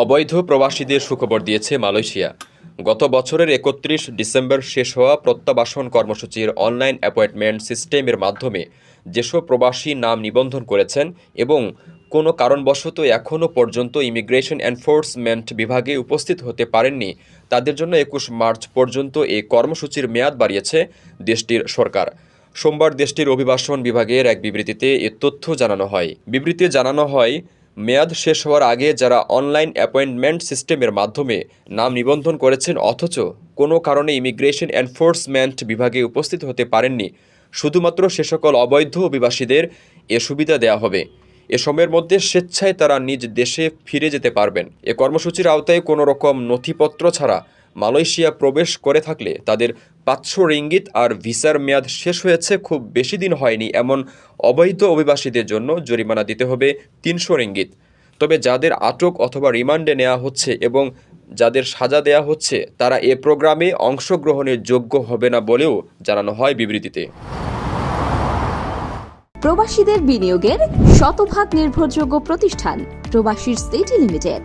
অবৈধ প্রবাসীদের সুখবর দিয়েছে মালয়েশিয়া। গত বছরের একত্রিশ ডিসেম্বর শেষ হওয়া প্রত্যাবাসন কর্মসূচির অনলাইন অ্যাপয়েন্টমেন্ট সিস্টেমের মাধ্যমে যেসব প্রবাসী নাম নিবন্ধন করেছেন এবং কোনো কারণবশত এখনও পর্যন্ত ইমিগ্রেশন এনফোর্সমেন্ট বিভাগে উপস্থিত হতে পারেননি, তাদের জন্য একুশ মার্চ পর্যন্ত এই কর্মসূচির মেয়াদ বাড়িয়েছে দেশটির সরকার। সোমবার দেশটির অভিবাসন বিভাগের এক বিবৃতিতে এ তথ্য জানানো হয়। বিবৃতিতে জানানো হয় মেয়াদ শেষ হওয়ার আগে যারা অনলাইন অ্যাপয়েন্টমেন্ট সিস্টেমের মাধ্যমে নাম নিবন্ধন করেছেন, অথচ কোনো কারণে ইমিগ্রেশন এনফোর্সমেন্ট বিভাগে উপস্থিত হতে পারেননি, শুধুমাত্র সে সকল অবৈধ অভিবাসীদের এ সুবিধা দেওয়া হবে। এ সময়ের মধ্যে স্বেচ্ছায় তারা নিজ দেশে ফিরে যেতে পারবেন। এ কর্মসূচির আওতায় কোনো রকম নথিপত্র ছাড়া মালয়েশিয়া প্রবেশ করে থাকলে তাদের পাঁচশো রিঙ্গিত আর ভিসার মেয়াদ শেষ হয়েছে, খুব বেশি দিন হয়নি। এমন অবৈধ অভিবাসীদের জন্য জরিমানা দিতে হবে তিনশো রিঙ্গিত। তবে যাদের আটক অথবা রিমান্ডে নেওয়া হচ্ছে এবং যাদের সাজা দেয়া হচ্ছে, তারা এ প্রোগ্রামে অংশগ্রহণের যোগ্য হবে না বলেও জানানো হয় বিবৃতিতে। প্রবাসীদের বিনিয়োগের শতভাগ নির্ভরযোগ্য প্রতিষ্ঠান প্রবাসীর সিটি লিমিটেড।